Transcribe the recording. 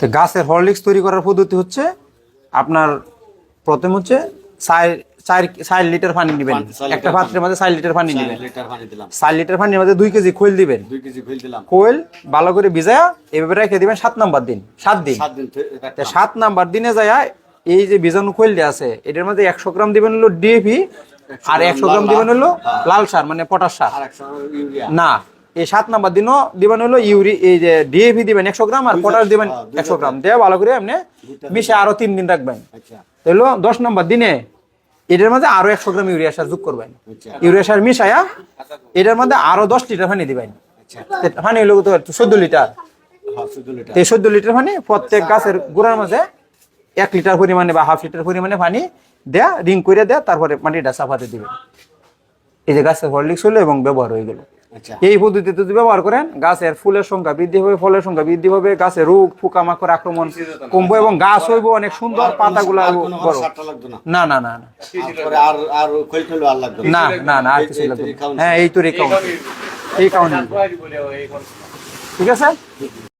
তো গাছের হরলিক্স তৈরি করার পদ্ধতি হচ্ছে আপনার প্রথম হচ্ছে চার চার চার লিটার পানি নেবেন। একটা পাত্রের মধ্যে চার লিটার পানি নেবেন। চার লিটার পানির মধ্যে দুই কেজি খোল দিবেন। দুই কেজি খৈল দিলাম। কোয়েল ভালো করে ভিজায়া এভাবে রেখে দিবেন সাত নাম্বার দিন সাত দিন। সাত নাম্বার দিনে যায় এই যে বীজাণু কোয়েলটা আছে এটার মধ্যে একশো গ্রাম দিবেন হলো ডিএপি আর একশো গ্রাম দিবেন হলো হ্যাঁ। লাল সার মানে পটাশ সার। না এই সাত নাম্বার দিনও দিবেন হলো ইউরি এই যে ডিএপি দিবেন একশো গ্রাম আর পটাশ দিবেন হ্যাঁ, একশো গ্রাম। দিয়ে ভালো করে আপনি মিশে আরও তিন দিন রাখবেন। আচ্ছা। হলো দশ নম্বর দিনে এটার মধ্যে আরও একশো গ্রাম ইউরিয়া সার যোগ করবেন। আচ্ছা। ইউরিয়া সার মিশায়া এটার মধ্যে আরও দশ লিটার পানি দিবেন। আচ্ছা। পানি হলো তো চোদ্দ লিটার। হ্যাঁ চোদ্দ লিটার। এই চোদ্দ লিটার পানি প্রত্যেক গাছের গোড়ার মাঝে এক লিটার পরিমাণে বা হাফ লিটার পরিমাণে পানি দেয়া রিং করে দেয়া তারপরে মাটিটা সাফাতে দিবেন। এই যে গাছের হরলিক্স হলো এবং ব্যবহার হয়ে গেল। এই পদ্ধতিতে যদি ব্যবহার করেন গাছের ফুলের সংখ্যা বৃদ্ধি হবে ফলের সংখ্যা বৃদ্ধি হবে গাছে রোগ পোকামাকড় আক্রমণ কমবো এবং গাছ হইব অনেক সুন্দর পাতাগুলো গুলা বড়। না। না না না না। না। না না আর কিছু লাগবে এই হ্যাঁ এই তো এই কাউন্ট ঠিক আছে?